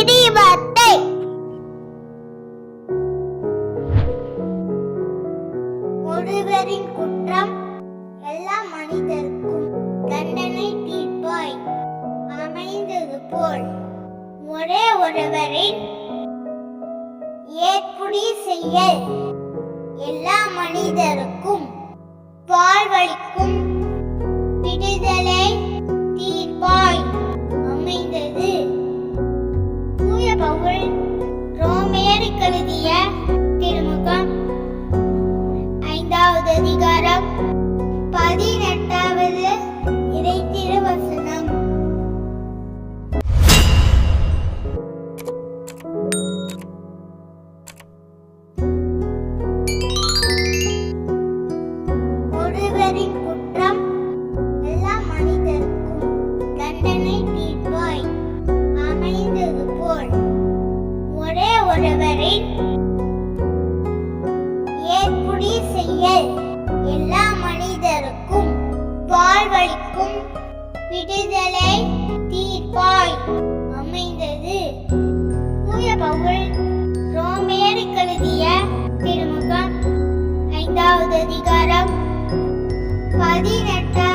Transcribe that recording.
கிரீவத்தை ஒருவரின் குற்றம் எல்லா மனிதருக்கும் தண்டனை தீர்ப்பாய் அமைந்தது போல் ஒரே ஒருவரின் ஏற்புடி செயல் எல்லா மனிதருக்கும் வாழ்வளிக்கும் ஐந்தாவது அதிகாரம் பதினெட்டாவது உலகும் விடுதலை தீர்ப்பாய் அமைந்தது. தூய பவுல் ரோமேர் கழுதிய திருமுகம் ஐந்தாவது அதிகாரம் பதினெட்டாம்